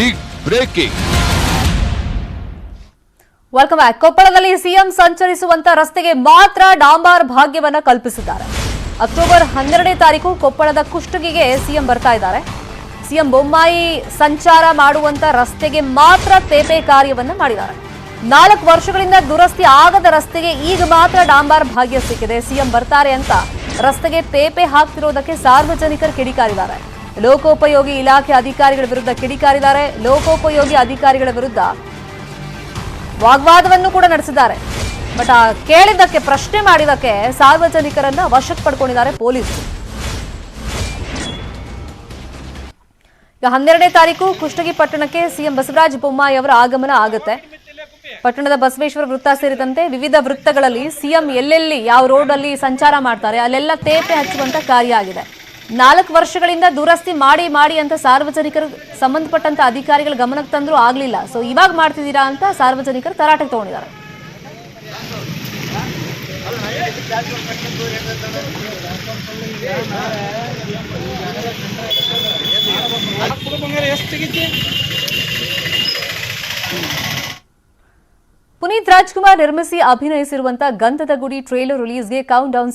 Big breaking welcome back ಕೊಪ್ಪಳದಲ್ಲಿ CM ಸಂಚರಿಸುವಂತ ರಸ್ತೆಗೆ ಮಾತ್ರ ಡಾಂಬಾರ್ ಭಾಗ್ಯವನ್ನ ಕಲ್ಪಿಸಿದ್ದಾರೆ. ಅಕ್ಟೋಬರ್ ಹನ್ನೆರಡನೇ ತಾರೀಕು ಕೊಪ್ಪಳದ ಕುಷ್ಟಗಿಗೆ ಸಿಎಂ ಬರ್ತಾ ಇದ್ದಾರೆ. ಸಿಎಂ ಬೊಮ್ಮಾಯಿ ಸಂಚಾರ ಮಾಡುವಂತ ರಸ್ತೆಗೆ ಮಾತ್ರ ತೇಪೆ ಕಾರ್ಯವನ್ನ ಮಾಡಿದ್ದಾರೆ. ನಾಲ್ಕು ವರ್ಷಗಳಿಂದ ದುರಸ್ತಿ ಆಗದ ರಸ್ತೆಗೆ ಈಗ ಮಾತ್ರ ಡಾಂಬಾರ್ ಭಾಗ್ಯ ಸಿಕ್ಕಿದೆ. ಸಿಎಂ ಬರ್ತಾರೆ ಅಂತ ರಸ್ತೆಗೆ ತೇಪೆ ಹಾಕ್ತಿರೋದಕ್ಕೆ ಸಾರ್ವಜನಿಕರು ಕಿಡಿಕಾರಿದ್ದಾರೆ. ಲೋಕೋಪಯೋಗಿ ಇಲಾಖೆ ಅಧಿಕಾರಿಗಳ ವಿರುದ್ಧ ಕಿಡಿಕಾರಿದ್ದಾರೆ. ಲೋಕೋಪಯೋಗಿ ಅಧಿಕಾರಿಗಳ ವಿರುದ್ಧ ವಾಗ್ವಾದವನ್ನು ಕೂಡ ನಡೆಸಿದ್ದಾರೆ. ಬಟ್ ಆ ಕೇಳಿದ್ದಕ್ಕೆ, ಪ್ರಶ್ನೆ ಮಾಡಿದಕ್ಕೆ ಸಾರ್ವಜನಿಕರನ್ನ ವಶಕ್ಕೆ ಪಡ್ಕೊಂಡಿದ್ದಾರೆ ಪೊಲೀಸರು. ಈಗ ಹನ್ನೆರಡನೇ ತಾರೀಕು ಕುಷ್ಟಗಿ ಪಟ್ಟಣಕ್ಕೆ ಸಿಎಂ ಬಸವರಾಜ ಬೊಮ್ಮಾಯಿ ಅವರ ಆಗಮನ ಆಗುತ್ತೆ. ಪಟ್ಟಣದ ಬಸವೇಶ್ವರ ವೃತ್ತ ಸೇರಿದಂತೆ ವಿವಿಧ ವೃತ್ತಗಳಲ್ಲಿ ಸಿಎಂ ಎಲ್ಲೆಲ್ಲಿ ಯಾವ ರೋಡ್ ಅಲ್ಲಿ ಸಂಚಾರ ಮಾಡ್ತಾರೆ, ಅಲ್ಲೆಲ್ಲ ತೇಪೆ ಹಚ್ಚುವಂತ ಕಾರ್ಯ ಆಗಿದೆ. ನಾಲ್ಕು ವರ್ಷಗಳಿಂದ ದುರಸ್ತಿ ಮಾಡಿ ಮಾಡಿ ಅಂತ ಸಾರ್ವಜನಿಕರು, ಸಂಬಂಧಪಟ್ಟಂತ ಅಧಿಕಾರಿಗಳ ಗಮನಕ್ಕೆ ತಂದ್ರು ಆಗ್ಲಿಲ್ಲ. ಸೊ ಇವಾಗ ಮಾಡ್ತಿದ್ದೀರಾ ಅಂತ ಸಾರ್ವಜನಿಕರು ತರಾಟೆಗೆ ತಗೊಂಡಿದ್ದಾರೆ. ಪುನೀತ್ ರಾಜ್ಕುಮಾರ್ ನಿರ್ಮಿಸಿ, ಅಭಿನಯಿಸಿರುವಂತ ಗಂಧದ ಗುಡಿ ಟ್ರೇಲರ್ ರಿಲೀಸ್ಗೆ ಕೌಂಟ್ ಡೌನ್